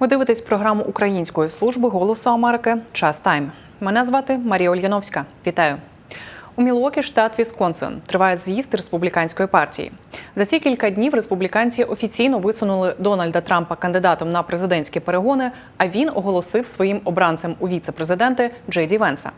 Ви дивитесь програму Української служби голосу Америки Час Тайм. Мене звати Марія Ольяновська. Вітаю. У Мілуокі, штат Вісконсин, триває з'їзд республіканської партії. За ці кілька днів республіканці офіційно висунули Дональда Трампа кандидатом на президентські перегони. А він оголосив своїм обранцем у віце-президенти Джей Ді Венса.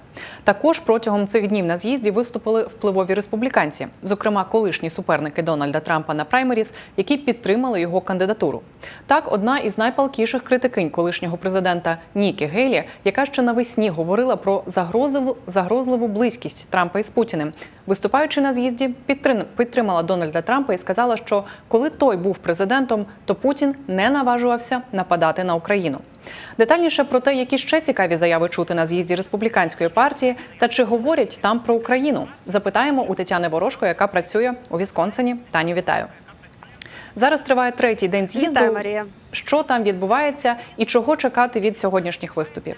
Також протягом цих днів на з'їзді виступили впливові республіканці, зокрема колишні суперники Дональда Трампа на праймеріс, які підтримали його кандидатуру. Так, одна із найпалкіших критикинь колишнього президента Нікі Гейлі, яка ще навесні говорила про загрозливу, загрозливу близькість Трампа із Путіним, виступаючи на з'їзді, підтрим- підтримала Дональда Трампа і сказала, що коли той був президентом, то Путін не наважувався нападати на Україну. Детальніше про те, які ще цікаві заяви чути на з'їзді республіканської партії, та чи говорять там про Україну, запитаємо у Тетяни Ворожко, яка працює у Вісконсині. Таню, вітаю. Зараз триває третій день з'їзду. Вітаю, Марія. Що там відбувається і чого чекати від сьогоднішніх виступів?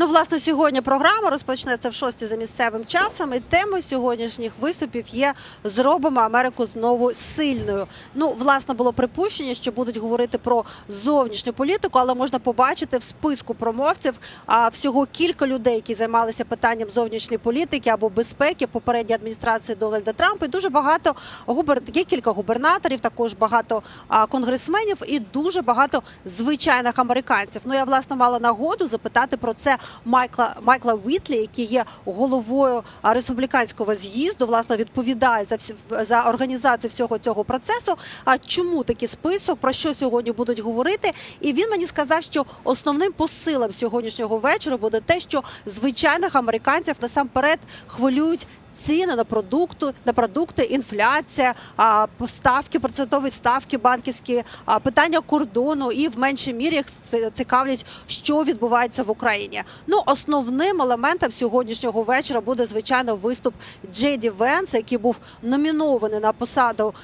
Ну, власне, сьогодні програма розпочнеться в шостій за місцевим часом. І темою сьогоднішніх виступів є зробимо Америку знову сильною. Ну, власне, було припущення, що будуть говорити про зовнішню політику, але можна побачити в списку промовців а, всього кілька людей, які займалися питанням зовнішньої політики або безпеки в попередній адміністрації Дональда Трампа. І дуже багато губер... є кілька губернаторів, також багато конгресменів і дуже багато звичайних американців. Ну я власне мала нагоду запитати про це Майкла Майкла Вітлі, який є головою республіканського з'їзду. Власне відповідає за всі за організацію всього цього процесу. А чому такий список? Про що сьогодні будуть говорити? І він мені сказав, що основним посилом сьогоднішнього вечора буде те, що звичайних американців насамперед хвилюють. Ціни на продукту на продукти, інфляція, ставки, процентові ставки банківські, питання кордону і в меншій мірі цікавлять, що відбувається в Україні. Ну основним елементом сьогоднішнього вечора буде звичайно виступ Джеді Венса, який був номінований на посаду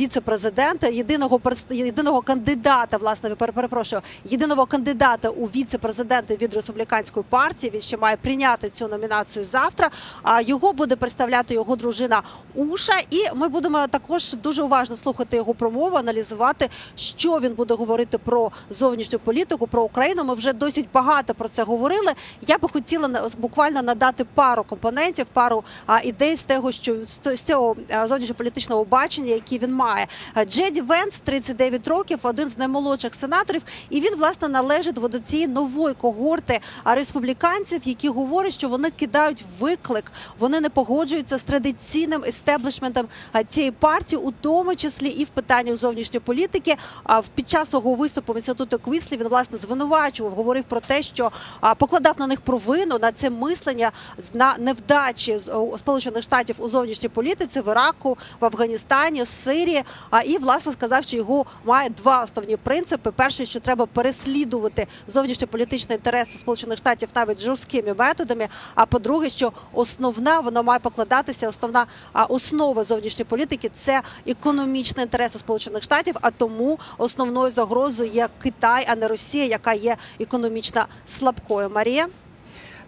віце-президента, єдиного єдиного кандидата, власне, пере- перепрошую, єдиного кандидата у віце-президенти від республіканської партії. Він ще має прийняти цю номінацію завтра. А його буде представляти його дружина Уша. І ми будемо також дуже уважно слухати його промову, аналізувати, що він буде говорити про зовнішню політику, про Україну. Ми вже досить багато про це говорили. Я би хотіла буквально надати пару компонентів, пару ідей з того, що з цього зовнішньополітичного бачення, які він має. Джеді Венс, 39 років, один з наймолодших сенаторів, і він власне належить до цієї нової когорти республіканців, які говорять, що вони кидають виклик, вони не погоджуються з традиційним естеблішментом цієї партії, у тому числі і в питаннях зовнішньої політики. А в- під час свого виступу в інституту Квіслі він власне звинувачував, говорив про те, що покладав на них провину на це мислення на невдачі Сполучених Штатів у зовнішній політиці в Іраку, в Афганістані, Сирії. А і власне сказав, що його має два основні принципи: перший, що треба переслідувати зовнішньополітичні інтереси Сполучених Штатів навіть жорсткими методами. А по-друге, що основна вона має покладатися, основна основа зовнішньої політики це економічні інтереси Сполучених Штатів. А тому основною загрозою є Китай, а не Росія, яка є економічно слабкою. Марія.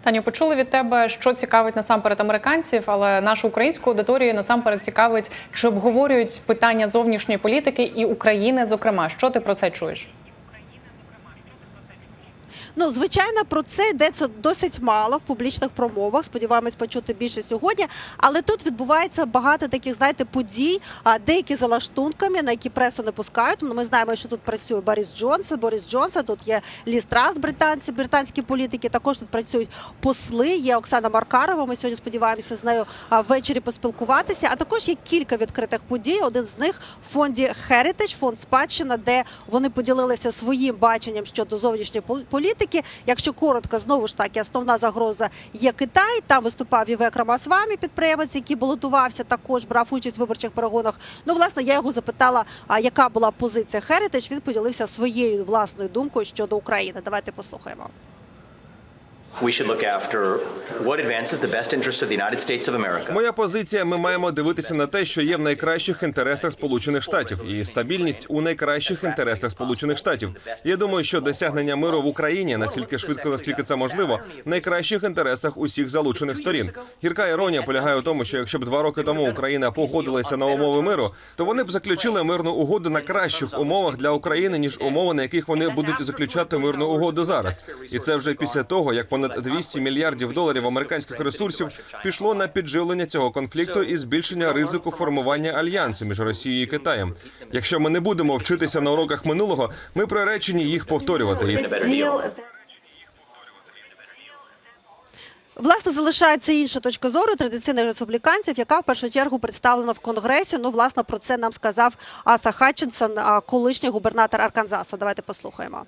Таню, почули від тебе, що цікавить насамперед американців, але нашу українську аудиторію насамперед цікавить, чи обговорюють питання зовнішньої політики і України. Зокрема, що ти про це чуєш? Ну, звичайно, про це йдеться досить мало в публічних промовах. Сподіваємось почути більше сьогодні. Але тут відбувається багато таких, знаєте, подій, а деякі за лаштунками, на які пресу не пускають. Ну, Ми знаємо, що тут працює Борис Джонсон, Борис Джонсон, тут є Лі Страс, британці, британські політики. Також тут працюють посли. Є Оксана Маркарова. Ми сьогодні сподіваємося з нею ввечері поспілкуватися. А також є кілька відкритих подій. Один з них в фонді Heritage, фонд спадщина, де вони поділилися своїм баченням щодо зовнішньої пол- політики. Якщо коротко, знову ж таки, основна загроза є Китай. Там виступав Івек Рамасвамі, підприємець, який балотувався, також брав участь в виборчих перегонах. Ну, власне, я його запитала, а яка була позиція Heritage. Він поділився своєю власною думкою щодо України. Давайте послухаємо. We should look after what advances the best interests of the United States of America. Моя позиція: ми маємо дивитися на те, що є в найкращих інтересах Сполучених Штатів, і стабільність у найкращих інтересах Сполучених Штатів. Я думаю, що досягнення миру в Україні настільки швидко, наскільки це можливо, в найкращих інтересах усіх залучених сторін. Гірка іронія полягає у тому, що якщо б два роки тому Україна погодилася на умови миру, то вони б заключили мирну угоду на кращих умовах для України ніж умови, на яких вони будуть заключати мирну угоду зараз. І це вже після того, як понад 200 мільярдів доларів американських ресурсів пішло на підживлення цього конфлікту і збільшення ризику формування альянсу між Росією і Китаєм. Якщо ми не будемо вчитися на уроках минулого, ми приречені їх повторювати. Власне, залишається інша точка зору традиційних республіканців, яка в першу чергу представлена в Конгресі. Ну, власне, про це нам сказав Аса Хатчинсон, а, колишній губернатор Арканзасу. Давайте послухаємо.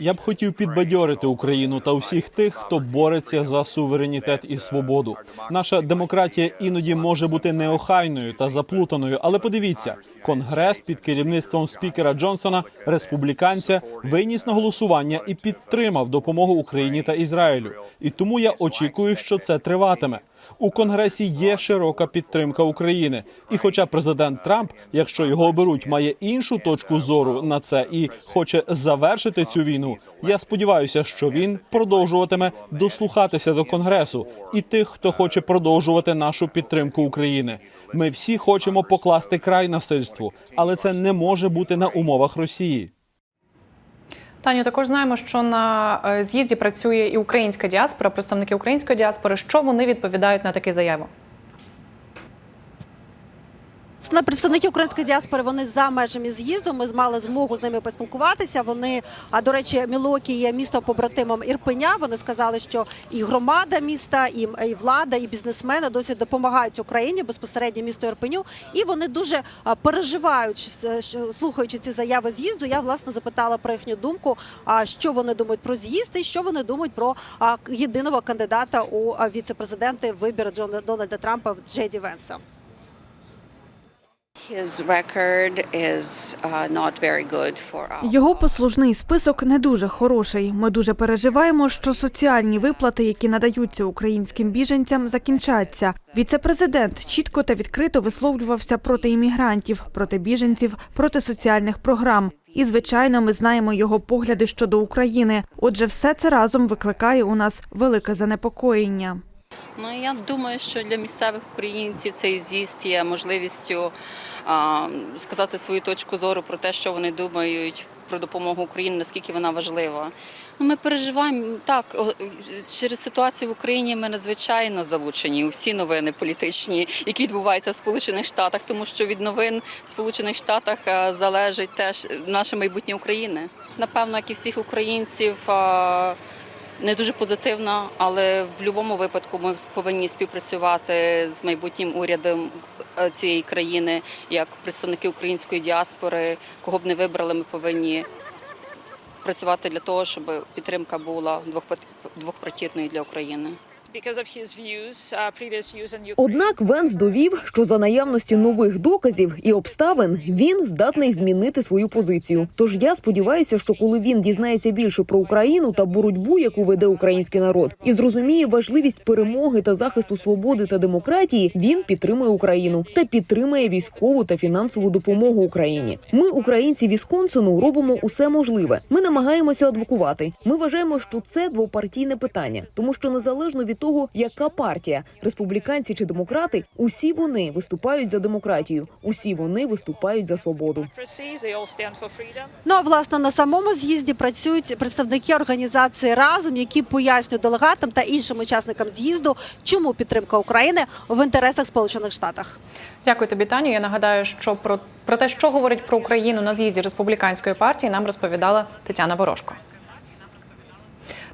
Я б хотів підбадьорити Україну та усіх тих, хто бореться за суверенітет і свободу. Наша демократія іноді може бути неохайною та заплутаною, але подивіться, конгрес під керівництвом спікера Джонсона, республіканця, виніс на голосування і підтримав допомогу Україні та Ізраїлю. І тому я очікую, що це триватиме. У конгресі є широка підтримка України. І хоча президент Трамп, якщо його оберуть, має іншу точку зору на це і хоче завершити цю війну, я сподіваюся, що він продовжуватиме дослухатися до конгресу і тих, хто хоче продовжувати нашу підтримку України. Ми всі хочемо покласти край насильству, але це не може бути на умовах Росії. Таню, також знаємо, що на е, з'їзді працює і українська діаспора, представники української діаспори. Що вони відповідають на такі заяви? На представники української діаспори вони за межами з'їзду. Ми мали змогу з ними поспілкуватися. Вони, а до речі, Мілокі є містом побратимом Ірпеня. Вони сказали, що і громада міста, і, влада, і бізнесмени досі допомагають Україні безпосередньо місту Ірпеню. І вони дуже переживають, слухаючи ці заяви з'їзду. Я власне запитала про їхню думку. А що вони думають про з'їзд і що вони думають про єдиного кандидата у віце-президенти вибір Джона Дональда Трампа в Джеді Венса. Його послужний список не дуже хороший. Ми дуже переживаємо, що соціальні виплати, які надаються українським біженцям, закінчаться. Віце-президент чітко та відкрито висловлювався проти іммігрантів, проти біженців, проти соціальних програм. І звичайно, ми знаємо його погляди щодо України. Отже, все це разом викликає у нас велике занепокоєння. Ну я думаю, що для місцевих українців цей з'їзд є можливістю сказати свою точку зору про те, що вони думають про допомогу Україні, наскільки вона важлива. Ну, Ми переживаємо так через ситуацію в Україні. Ми надзвичайно залучені у всі новини політичні, які відбуваються в Сполучених Штатах, тому що від новин в Сполучених Штатах е, залежить теж наше майбутнє України. Напевно, як і всіх українців. не дуже позитивна, але в будь-якому випадку ми повинні співпрацювати з майбутнім урядом е, цієї країни, як представники української діаспори. Кого б не вибрали, ми повинні працювати для того, щоб підтримка була двохпартірною для України. Uh. Однак Венс довів, що за наявності нових доказів і обставин він здатний змінити свою позицію. Тож я сподіваюся, що коли він дізнається більше про Україну та боротьбу, яку веде український народ, і зрозуміє важливість перемоги та захисту свободи та демократії, він підтримує Україну та підтримує військову та фінансову допомогу Україні. Ми, українці Вісконсину, робимо усе можливе. Ми намагаємося адвокувати. Ми вважаємо, що це двопартійне питання, тому що незалежно від того, яка партія республіканці чи демократи, усі вони виступають за демократію, усі вони виступають за свободу. Ну а власне на самому з'їзді працюють представники організації разом, які пояснюють делегатам та іншим учасникам з'їзду, чому підтримка України в інтересах Сполучених Штатах. Дякую тобі, Таню. Я нагадаю, що про, про те, що говорить про Україну на з'їзді республіканської партії, нам розповідала Тетяна Ворожко.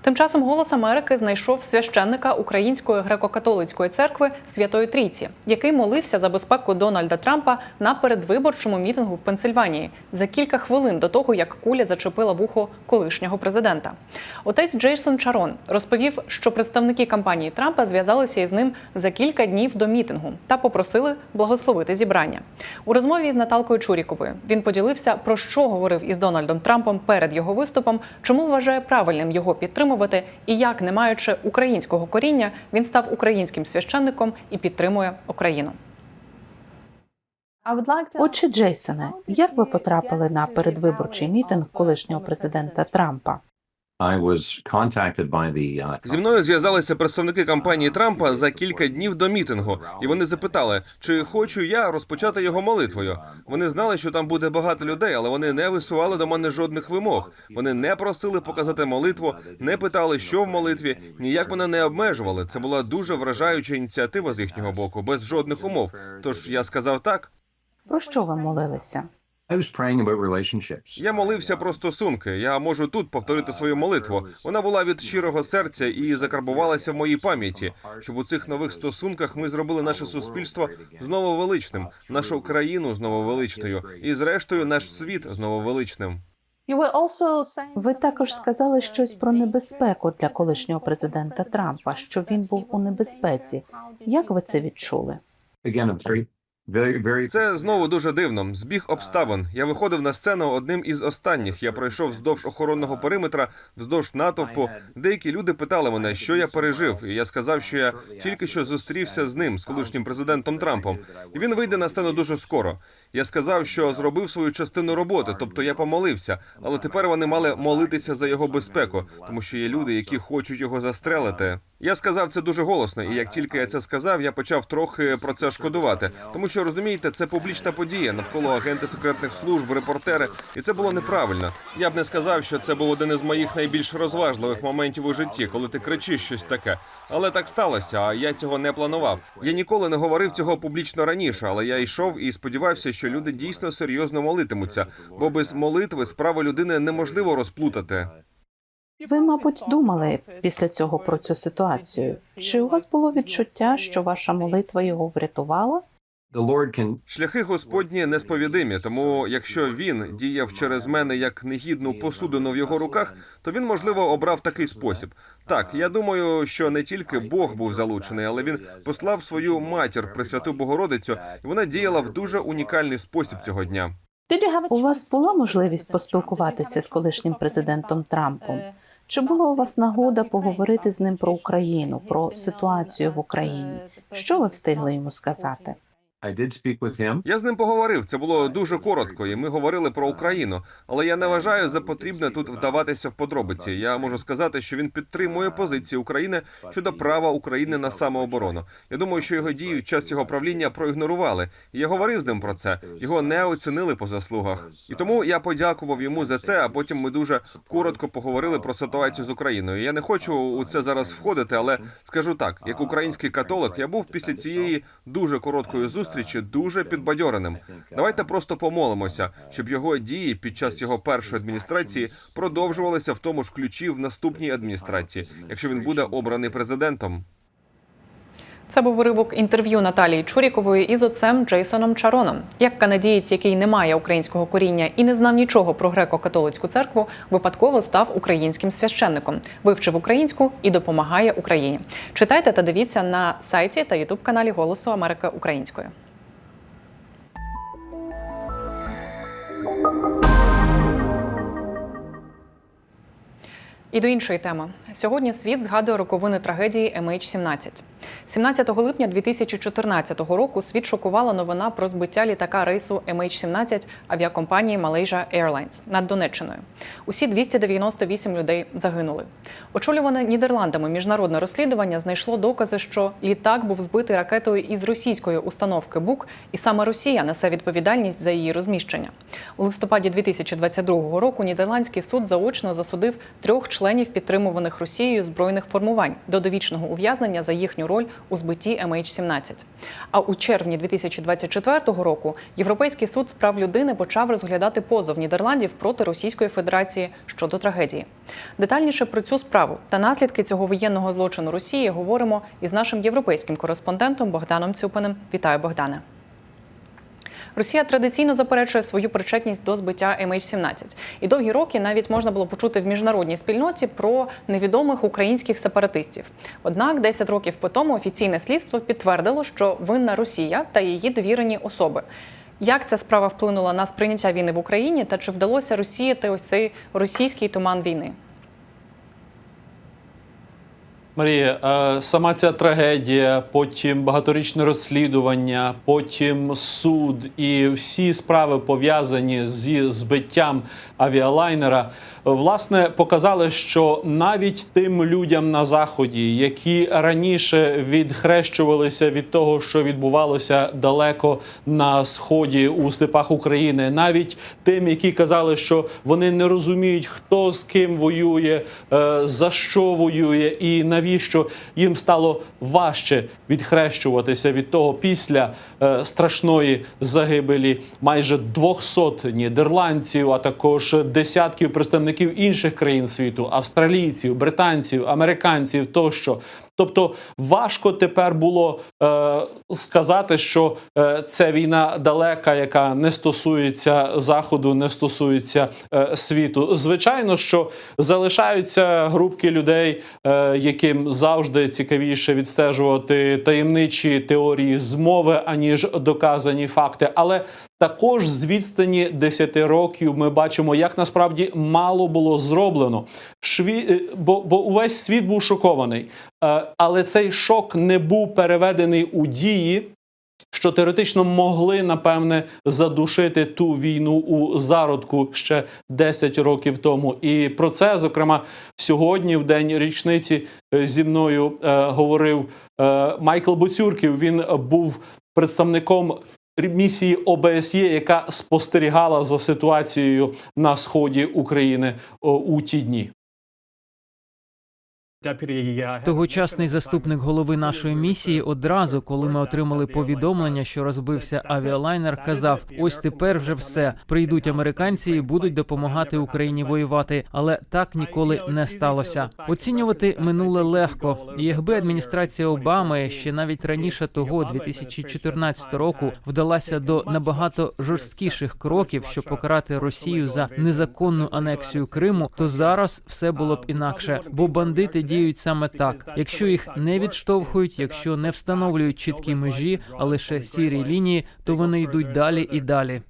Тим часом голос Америки знайшов священника Української греко-католицької церкви Святої Трійці, який молився за безпеку Дональда Трампа на передвиборчому мітингу в Пенсильванії за кілька хвилин до того, як куля зачепила вухо колишнього президента. Отець Джейсон Чарон розповів, що представники кампанії Трампа зв'язалися із ним за кілька днів до мітингу та попросили благословити зібрання. У розмові з Наталкою Чуріковою він поділився про що говорив із Дональдом Трампом перед його виступом, чому вважає правильним його підтримувати, і як, не маючи українського коріння, він став українським священником і підтримує Україну. Отже, Джейсоне, як ви потрапили на передвиборчий мітинг колишнього президента Трампа? I was contacted by the uh, Зі мною зв'язалися представники кампанії Трампа за кілька днів до мітингу, і вони запитали, чи хочу я розпочати його молитвою. Вони знали, що там буде багато людей, але вони не висували до мене жодних вимог. Вони не просили показати молитву, не питали, що в молитві, ніяк мене не обмежували. Це була дуже вражаюча ініціатива з їхнього боку, без жодних умов. Тож я сказав так. Про що ви молилися? I was praying about relationships. Я молився про стосунки. Я можу тут повторити свою молитву. Вона була від щирого серця і закарбувалася в моїй пам'яті, щоб у цих нових стосунках ми зробили наше суспільство знову величним, нашу країну знову величною, і зрештою наш світ знову величним. Ви також сказали щось про небезпеку для колишнього президента Трампа, що він був у небезпеці. Як ви це відчули? Це знову дуже дивно. Збіг обставин. Я виходив на сцену одним із останніх. Я пройшов вздовж охоронного периметра, вздовж натовпу. Деякі люди питали мене, що я пережив, і я сказав, що я тільки що зустрівся з ним, з колишнім президентом Трампом. І він вийде на сцену дуже скоро. Я сказав, що зробив свою частину роботи, тобто я помолився, але тепер вони мали молитися за його безпеку, тому що є люди, які хочуть його застрелити. Я сказав це дуже голосно, і як тільки я це сказав, я почав трохи про це шкодувати. Тому що розумієте, це публічна подія навколо агенти секретних служб, репортери, і це було неправильно. Я б не сказав, що це був один із моїх найбільш розважливих моментів у житті, коли ти кричиш щось таке. Але так сталося, а я цього не планував. Я ніколи не говорив цього публічно раніше, але я йшов і сподівався, що люди дійсно серйозно молитимуться, бо без молитви справи людини неможливо розплутати. Ви, мабуть, думали після цього про цю ситуацію. Чи у вас було відчуття, що ваша молитва його врятувала? Шляхи Господні несповідимі, тому якщо він діяв через мене як негідну посудину в його руках, то він можливо обрав такий спосіб. Так, я думаю, що не тільки Бог був залучений, але він послав свою матір Пресвяту Богородицю, і вона діяла в дуже унікальний спосіб цього дня. У вас була можливість поспілкуватися з колишнім президентом Трампом? Чи була у вас нагода поговорити з ним про Україну, про ситуацію в Україні? Що ви встигли йому сказати? Я з ним поговорив. Це було дуже коротко, і ми говорили про Україну. Але я не вважаю за потрібне тут вдаватися в подробиці. Я можу сказати, що він підтримує позиції України щодо права України на самооборону. Я думаю, що його дії в час його правління проігнорували. І я говорив з ним про це. Його не оцінили по заслугах. І тому я подякував йому за це. А потім ми дуже коротко поговорили про ситуацію з Україною. Я не хочу у це зараз входити, але скажу так: як український католик, я був після цієї дуже короткої зустрічі дуже підбадьореним. Давайте просто помолимося, щоб його дії під час його першої адміністрації продовжувалися в тому ж ключі в наступній адміністрації, якщо він буде обраний президентом. Це був уривок інтерв'ю Наталії Чурікової із отцем Джейсоном Чароном. Як канадієць, який не має українського коріння і не знав нічого про греко-католицьку церкву, випадково став українським священником, вивчив українську і допомагає Україні. Читайте та дивіться на сайті та ютуб каналі Голосу Америки Українською. І до іншої теми. Сьогодні світ згадує роковини трагедії MH17. 17 липня 2014 року світ шокувала новина про збиття літака рейсу MH17 авіакомпанії Malaysia Airlines над Донеччиною. Усі 298 людей загинули. Очолюване Нідерландами міжнародне розслідування знайшло докази, що літак був збитий ракетою із російської установки БУК, і саме Росія несе відповідальність за її розміщення. У листопаді 2022 року нідерландський суд заочно засудив трьох членів підтримуваних Росією збройних формувань до довічного ув'язнення за їхню роль роль у збитті MH17. А у червні 2024 року Європейський суд з прав людини почав розглядати позов Нідерландів проти Російської Федерації щодо трагедії. Детальніше про цю справу та наслідки цього воєнного злочину Росії говоримо із нашим європейським кореспондентом Богданом Цюпаним. Вітаю, Богдане. Росія традиційно заперечує свою причетність до збиття MH17. І довгі роки навіть можна було почути в міжнародній спільноті про невідомих українських сепаратистів. Однак 10 років по тому офіційне слідство підтвердило, що винна Росія та її довірені особи. Як ця справа вплинула на сприйняття війни в Україні та чи вдалося розсіяти ось цей російський туман війни? Марія, е, сама ця трагедія, потім багаторічне розслідування, потім суд і всі справи пов'язані зі збиттям авіалайнера, власне, показали, що навіть тим людям на заході, які раніше відхрещувалися від того, що відбувалося далеко на сході у степах України, навіть тим, які казали, що вони не розуміють, хто з ким воює, е, за що воює і навіщо їм стало важче відхрещуватися від того після е, страшної загибелі майже 200 нідерландців, а також десятків представників інших країн світу австралійців, британців, американців тощо. Тобто важко тепер було е, сказати, що е, це війна далека, яка не стосується заходу, не стосується е, світу. Звичайно, що залишаються групки людей, е, яким завжди цікавіше відстежувати таємничі теорії змови, аніж доказані факти. Але також з відстані 10 років ми бачимо, як насправді мало було зроблено. Шві... е, Бо, бо увесь світ був шокований. Е, Але цей шок не був переведений у дії, що теоретично могли напевне задушити ту війну у зародку ще 10 років тому. І про це, зокрема, сьогодні, в день річниці, е, зі мною говорив Майкл Буцюрків. Він був представником місії ОБСЄ, яка спостерігала за ситуацією на сході України у ті дні. Тогочасний заступник голови нашої місії одразу, коли ми отримали повідомлення, що розбився авіалайнер, казав: ось тепер вже все прийдуть американці і будуть допомагати Україні воювати. Але так ніколи не сталося. Оцінювати минуле легко. І якби адміністрація Обами ще навіть раніше того, 2014 року, вдалася до набагато жорсткіших кроків, щоб покарати Росію за незаконну анексію Криму, то зараз все було б інакше, бо бандити діють саме так. Якщо їх не відштовхують, якщо не встановлюють чіткі межі, а лише сірі лінії, то вони йдуть далі і далі.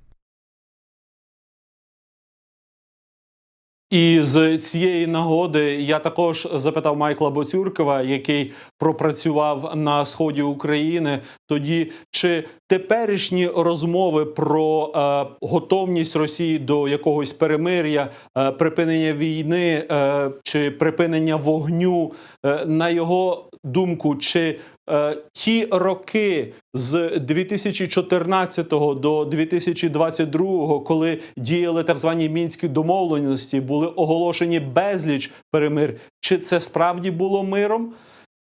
І з цієї нагоди я також запитав Майкла Боцюркова, який пропрацював на сході України. Тоді чи теперішні розмови про е, готовність Росії до якогось перемир'я, е, припинення війни е, чи припинення вогню, е, на його думку, чи е, ті роки з 2014 до 2022, коли діяли так звані мінські домовленості, були оголошені безліч перемир. Чи це справді було миром?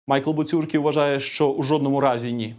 Майкл Буцюрків вважає, що у жодному разі ні.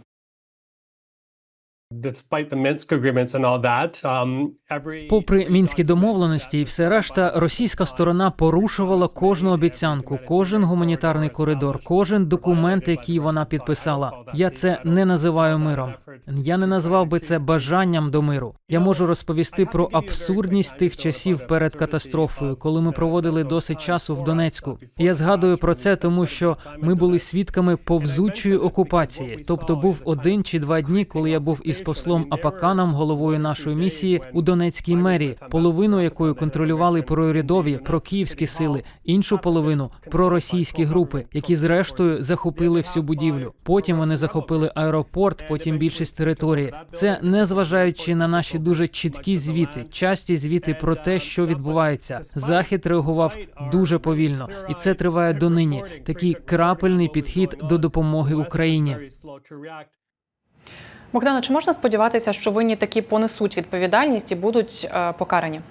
Попри мінські домовленості і все решта, російська сторона порушувала кожну обіцянку, кожен гуманітарний коридор, кожен документ, який вона підписала. Я це не називаю миром. Я не назвав би це бажанням до миру. Я можу розповісти про абсурдність тих часів перед катастрофою, коли ми проводили досить часу в Донецьку. Я згадую про це, тому що ми були свідками повзучої окупації. Тобто був один чи два дні, коли я був із послом Апаканом, головою нашої місії у Донецькій мерії, половину якої контролювали проурядові, прокиївські сили, іншу половину проросійські групи, які зрештою захопили всю будівлю. Потім вони захопили аеропорт, потім більшість території. Це не зважаючи на наші дуже чіткі звіти, часті звіти про те, що відбувається. Захід реагував дуже повільно, і це триває донині. Такий крапельний підхід до допомоги Україні. Богдана, чи можна сподіватися, що винні такі понесуть відповідальність і будуть е, покарані?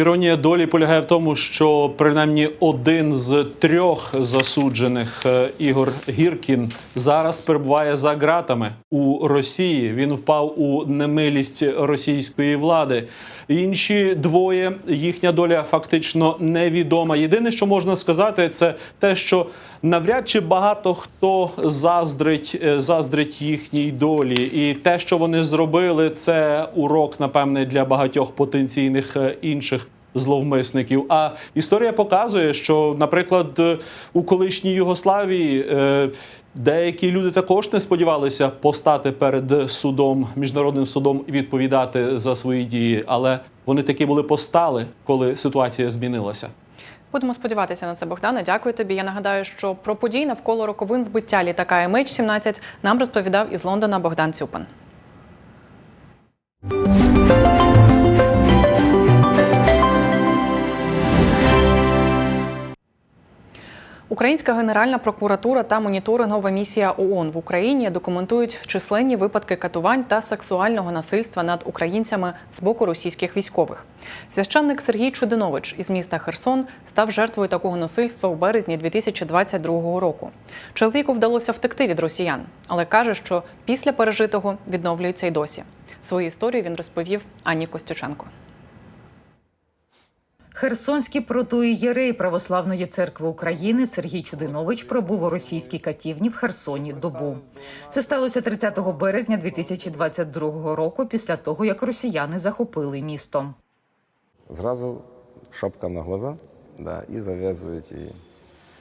Іронія долі полягає в тому, що принаймні один з трьох засуджених е, Ігор Гіркін зараз перебуває за ґратами у Росії. Він впав у немилість російської влади. Інші двоє їхня доля фактично невідома. Єдине, що можна сказати, це те, що навряд чи багато хто заздрить, е, заздрить їхній долі, і те, що вони зробили, це урок, напевне, для багатьох потенційних е, інших. Зловмисників. А історія показує, що, наприклад, е, у колишній Югославії е, деякі люди також не сподівалися постати перед судом, міжнародним судом і відповідати за свої дії, але вони таки були постали, коли ситуація змінилася. Будемо сподіватися на це, Богдане. Дякую тобі. Я нагадаю, що про події навколо роковин збиття літака MH17 нам розповідав із Лондона Богдан Цюпин. Українська генеральна прокуратура та моніторингова місія ООН в Україні документують численні випадки катувань та сексуального насильства над українцями з боку російських військових. Священник Сергій Чудинович із міста Херсон став жертвою такого насильства у березні 2022 року. Чоловіку вдалося втекти від росіян, але каже, що після пережитого відновлюється й досі. Свою історію він розповів Анні Костюченко. Херсонський протоієрей Православної церкви України Сергій Чудинович пробув у російській катівні в Херсоні добу. Це сталося 30 березня 2022 року, після того як росіяни захопили місто. Зразу шапка на глаза да, і зав'язують її.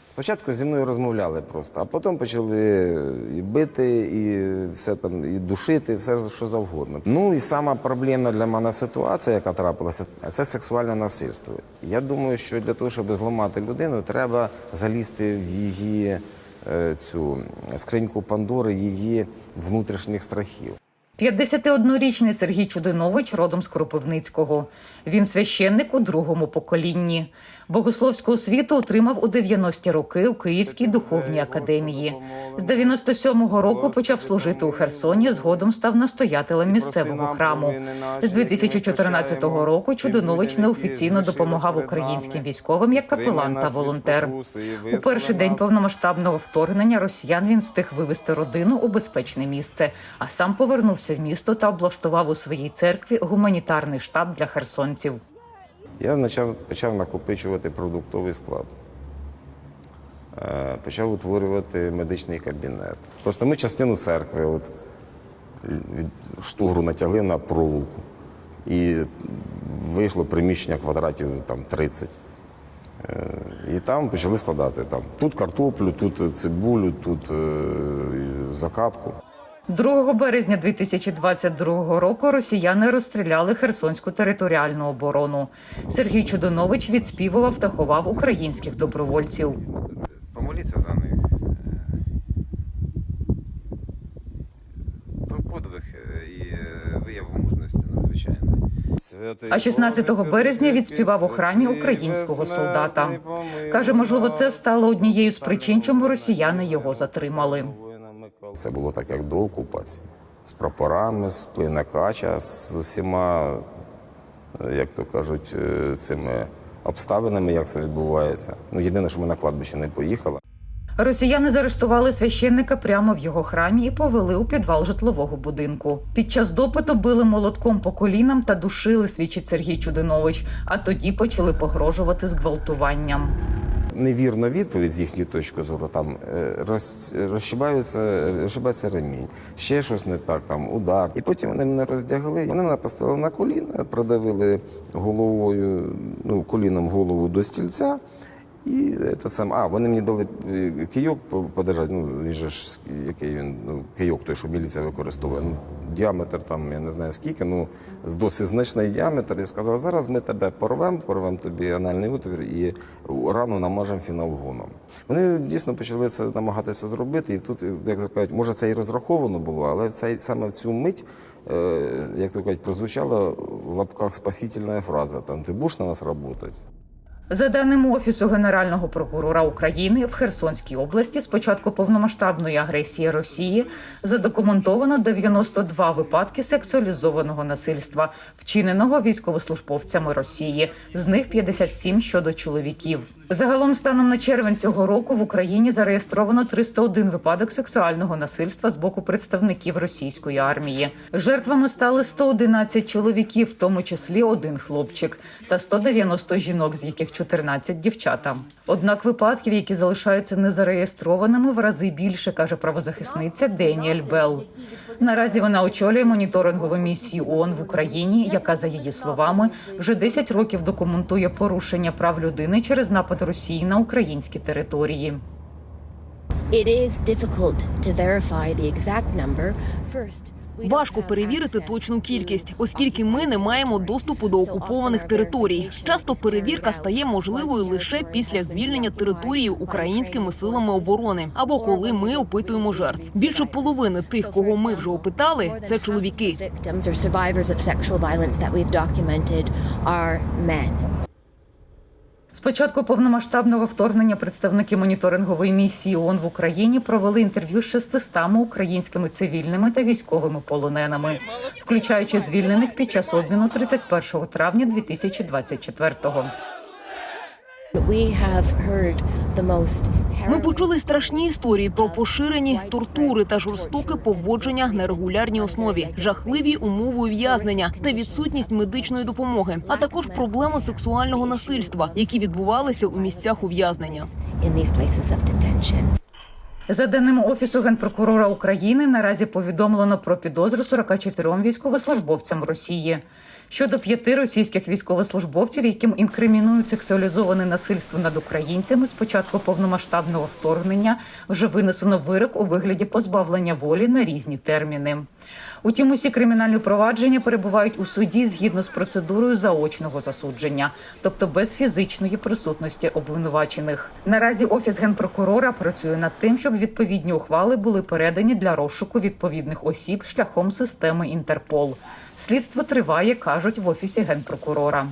Спочатку зі мною розмовляли просто, а потім почали і бити, і все там, і душити, все що завгодно. Ну і сама проблемна для мене ситуація, яка трапилася, це сексуальне насильство. Я думаю, що для того, щоб зламати людину, треба залізти в її е, цю скриньку Пандори, її внутрішніх страхів. 51-річний Сергій Чудинович родом з Кропивницького. Він священник у другому поколінні. Богословську освіту отримав у 90-ті роки у Київській духовній академії. З 97-го року почав служити у Херсоні. Згодом став настоятелем місцевого храму. З 2014 року Чудинович неофіційно допомагав українським військовим як капелан та волонтер. У перший день повномасштабного вторгнення росіян він встиг вивести родину у безпечне місце, а сам повернувся в місто та облаштував у своїй церкві гуманітарний штаб для херсонців. Я почав, почав накопичувати продуктовий склад. Е, Почав утворювати медичний кабінет. Просто ми частину церкви от, від штугру натягли на проволоку. І вийшло приміщення квадратів там, 30. Е, І там почали складати там, тут картоплю, тут цибулю, тут е, закатку. 2 березня 2022 року росіяни розстріляли Херсонську територіальну оборону. Сергій Чудонович відспівував та ховав українських добровольців. Помоліться за них. То подвиг і вияв мужності надзвичайної. А 16 березня відспівав у храмі українського солдата. Каже, можливо, це стало однією з причин, чому росіяни його затримали. Це було так, як до окупації. З прапорами, з плейнакача, з всіма, е, як то кажуть, е, цими обставинами, як це відбувається. Ну, єдине, що ми на кладбище не поїхали. Росіяни заарештували священника прямо в його храмі і повели у підвал житлового будинку. Під час допиту били молотком по колінам та душили, свідчить Сергій Чудинович. А тоді почали погрожувати зґвалтуванням. Невірна відповідь з їхньої точки зору, там е, роз, розшибається, розшибається ремінь, ще щось не так, там удар. І потім вони мене роздягли. Вони мене поставили на коліна, продавили головою, ну, коліном голову до стільця. І це сам, а вони мені дали е, кийок подержати. Ну він же ж який він ну кийок, той, що міліція використовує. Ну діаметр там я не знаю скільки, ну з досить значний діаметр. І сказав, зараз ми тебе порвемо, порвемо тобі анальний отвір і рану намажемо фіналгоном. Вони дійсно почали це намагатися зробити. І тут, як то кажуть, може це і розраховано було, але цей саме в цю мить, е, як то кажуть, прозвучала в лапках спасительна фраза: там ти будеш на нас працювати? За даними Офісу Генерального прокурора України, в Херсонській області з початку повномасштабної агресії Росії задокументовано 92 випадки сексуалізованого насильства, вчиненого військовослужбовцями Росії. З них 57 щодо чоловіків. Загалом, станом на червень цього року в Україні зареєстровано 301 випадок сексуального насильства з боку представників російської армії. Жертвами стали 111 чоловіків, в тому числі один хлопчик, та 190 жінок, з яких 14 дівчата. Однак випадків, які залишаються незареєстрованими, в рази більше, каже правозахисниця Деніель Белл. Наразі вона очолює моніторингову місію ООН в Україні, яка, за її словами, вже 10 років документує порушення прав людини через напад Росії на українські території. It is difficult to verify the exact number. First, Важко перевірити точну кількість, оскільки ми не маємо доступу до окупованих територій. Часто перевірка стає можливою лише після звільнення території українськими силами оборони або коли ми опитуємо жертв. Більше половини тих, кого ми вже опитали, це чоловіки. З початку повномасштабного вторгнення представники моніторингової місії ООН в Україні провели інтерв'ю з 600 українськими цивільними та військовими полоненими, включаючи звільнених під час обміну 31 травня 2024-го. We have heard the most Ми почули страшні історії про поширені тортури та жорстоке поводження на регулярній основі, жахливі умови ув'язнення та відсутність медичної допомоги, а також проблеми сексуального насильства, які відбувалися у місцях ув'язнення. in these places of detention. За даними офісу генпрокурора України, наразі повідомлено про підозру 44 військовослужбовцям Росії. Щодо п'яти російських військовослужбовців, яким інкримінують сексуалізоване насильство над українцями з початку повномасштабного вторгнення, вже винесено вирок у вигляді позбавлення волі на різні терміни. Утім, усі кримінальні провадження перебувають у суді згідно з процедурою заочного засудження, тобто без фізичної присутності обвинувачених. Наразі офіс генпрокурора працює над тим, щоб відповідні ухвали були передані для розшуку відповідних осіб шляхом системи Інтерпол. Слідство триває, кажуть в офісі генпрокурора.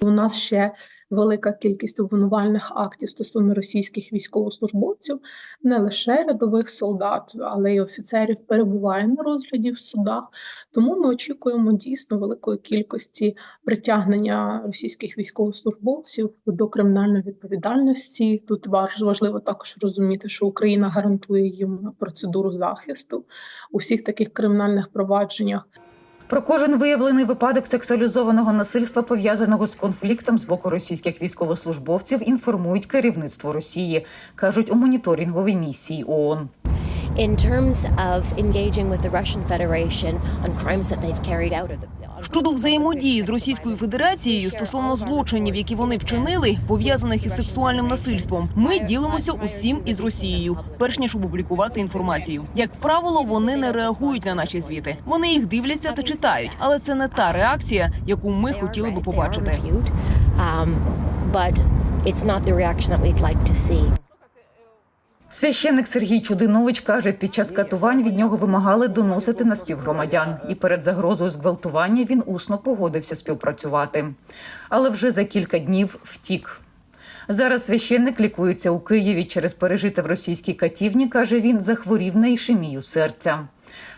У нас ще велика кількість обвинувальних актів стосовно російських військовослужбовців, не лише рядових солдат, але й офіцерів перебуває на розгляді в судах. Тому ми очікуємо дійсно великої кількості притягнення російських військовослужбовців до кримінальної відповідальності. Тут важ- важливо також розуміти, що Україна гарантує їм процедуру захисту у всіх таких кримінальних провадженнях. Про кожен виявлений випадок сексуалізованого насильства, пов'язаного з конфліктом з боку російських військовослужбовців, інформують керівництво Росії, кажуть у моніторинговій місії ООН. In terms of engaging with the Russian Federation on crimes that they've carried out of the Щодо взаємодії з Російською Федерацією стосовно злочинів, які вони вчинили, пов'язаних із сексуальним насильством, ми ділимося усім із Росією, перш ніж опублікувати інформацію. Як правило, вони не реагують на наші звіти. Вони їх дивляться та читають, але це не та реакція, яку ми хотіли би побачити. but it's not the reaction that we'd like to see. Священник Сергій Чудинович каже, під час катувань від нього вимагали доносити на співгромадян, і перед загрозою зґвалтування він усно погодився співпрацювати. Але вже за кілька днів втік. Зараз священник лікується у Києві через пережите в російській катівні. каже він, захворів на ішемію серця.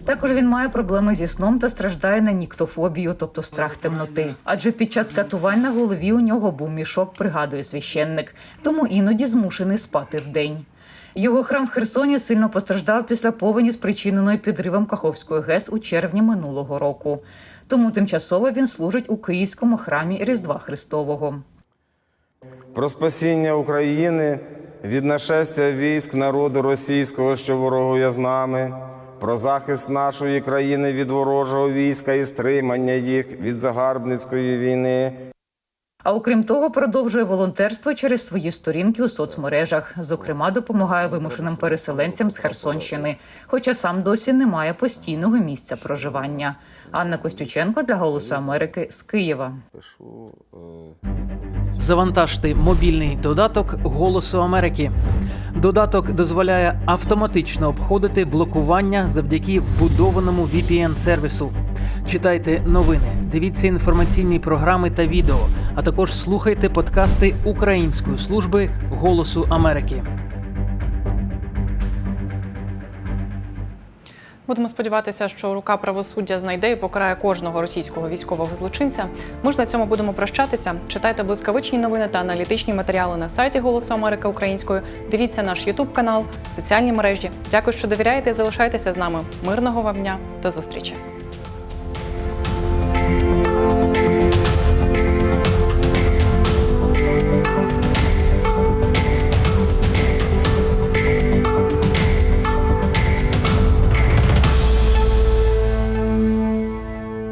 Також він має проблеми зі сном та страждає на ніктофобію, тобто страх темноти. Адже під час катувань на голові у нього був мішок, пригадує священник, тому іноді змушений спати вдень. Його храм в Херсоні сильно постраждав після повені, спричиненої підривом Каховської ГЕС у червні минулого року. Тому тимчасово він служить у Київському храмі Різдва Христового. Про спасіння України від нашестя військ народу російського, що ворогує з нами, про захист нашої країни від ворожого війська і стримання їх від загарбницької війни. А окрім того, продовжує волонтерство через свої сторінки у соцмережах. Зокрема, допомагає вимушеним переселенцям з Херсонщини, хоча сам досі не має постійного місця проживання. Анна Костюченко для Голосу Америки з Києва. Завантажте мобільний додаток Голосу Америки. Додаток дозволяє автоматично обходити блокування завдяки вбудованому VPN-сервісу. Читайте новини, дивіться інформаційні програми та відео, а також слухайте подкасти Української служби Голосу Америки. Будемо сподіватися, що рука правосуддя знайде і покарає кожного російського військового злочинця. Ми ж на цьому будемо прощатися. Читайте блискавичні новини та аналітичні матеріали на сайті Голосу Америки Українською. Дивіться наш Ютуб канал, соціальні мережі. Дякую, що довіряєте і залишайтеся з нами. Мирного вам дня. До зустрічі.